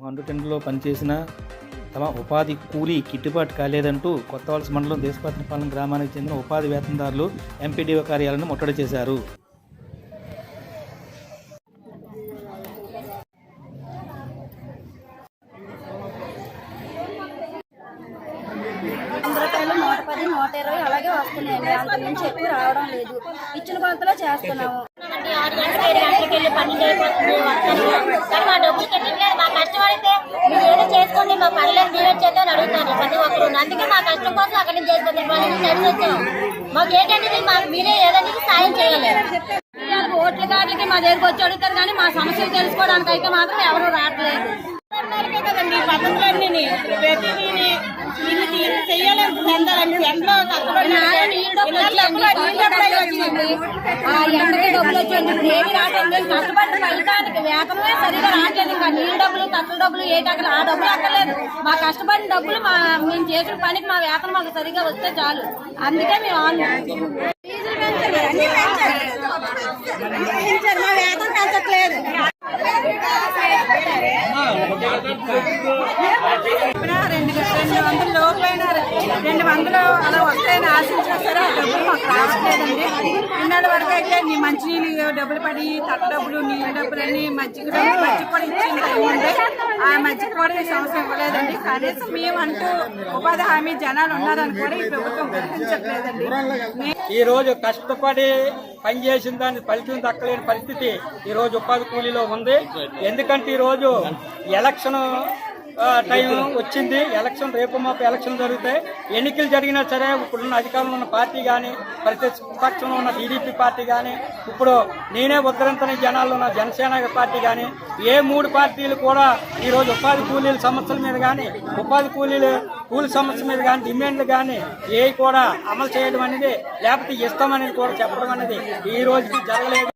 మండుటెండలో పనిచేసిన తమ ఉపాధి కూలీ గిట్టుబాటు కాలేదంటూ కొత్తవలస మండలం దేశపట్నపాలెం గ్రామానికి చెందిన ఉపాధి వేతనదారులు ఎంపీడీఓ కార్యాలయాన్ని ముట్టడి చేశారు. నూట ఇరవై అలాగే వస్తున్నాయండి. ఎక్కువ రావడం లేదు. ఇచ్చిన కొలతలో చేస్తున్నాము. అంటే ఆరు గంటలకు ఏడు గంటలకు వెళ్ళి పన్నెండు అయిపోతుంది వస్తాను కానీ మా డబ్బులు కట్టట్లేదు మా కష్టపడితే మీరు ఏదో చేసుకోండి మా పనులను డివైడ్ చేద్దాం అని అడుగుతారు. ప్రతి ఒక్కరు అందుకే మా కష్టం కోసం అక్కడి నుంచి చేస్తుంది. పని నుంచి నడిచి మాకు ఏంటంటే మాకు మీరే ఏదనేది సాయం చేయాలి. ఇవాళ ఓట్ల కాడికి మా దగ్గరకు వచ్చి అడుగుతారు కానీ మా సమస్యలు తెలుసుకోవడానికి అయితే మాత్రం ఎవరు రావట్లేదు. కదండి పద్ధతులన్నీ ప్రతిదీ కష్టపడిన ఫలితానికి వేతనమే సరిగా రావట్లేదు ఇంకా నీళ్ళ డబ్బులు తక్కువ డబ్బులు ఏ అక్కడ ఆ డబ్బులు అక్కర్లేదు మా కష్టపడిన డబ్బులు మా మేము చేసిన పనికి మా వేతనం మాకు సరిగా వస్తే చాలు అందుకే మేము ఆన్ మా వేతనం పెంచట్లేదు రెండు రెండు వందలు లోపైన రెండు వందలు అలా వస్తాయని ఆశించినా సరే ఆ డబ్బులు మాకు రావట్లేదండి. ఇన్నాళ్ళ వరకు అయితే నీ మంచినీళ్ళు డబ్బులు పడి తట్ట డబ్బులు నీళ్ళ డబ్బులు అన్ని మజ్జిగ డబ్బులు మజ్జిగ కూడా ఇచ్చిన టైం ఉండే ఆ మజ్జిగ కూడా ఈ సంవత్సరం ఇవ్వలేదండి. కనీసం మేమంటూ ఉపాధి హామీ జనాలు ఉన్నారని కూడా ఈ ప్రభుత్వం గుర్తించట్లేదండి. ఈ రోజు కష్టపడి పనిచేసిన దాని ఫలితం దక్కలేని పరిస్థితి ఈ రోజు ఉపాధి కూలీలో ఉంది. ఎందుకంటే ఈ రోజు ఎలక్షన్ టైం వచ్చింది. ఎలక్షన్ రేపు మాపు ఎలక్షన్ జరుగుతాయి. ఎన్నికలు జరిగినా సరే ఇప్పుడున్న అధికారంలో ఉన్న పార్టీ కానీ ప్రతిపక్షంలో ఉన్న టీడీపీ పార్టీ కానీ ఇప్పుడు నేనే ఉద్దరంతని జనాల్లో ఉన్న జనసేన పార్టీ కానీ ఏ మూడు పార్టీలు కూడా ఈరోజు ఉపాధి కూలీల సమస్యల మీద కానీ ఉపాధి కూలీలు కూలి సమస్య మీద కానీ డిమాండ్లు కానీ ఏ కూడా అమలు చేయడం అనేది లేకపోతే ఇస్తామనేది కూడా చెప్పడం అనేది ఈ రోజుకి జరగలేదు.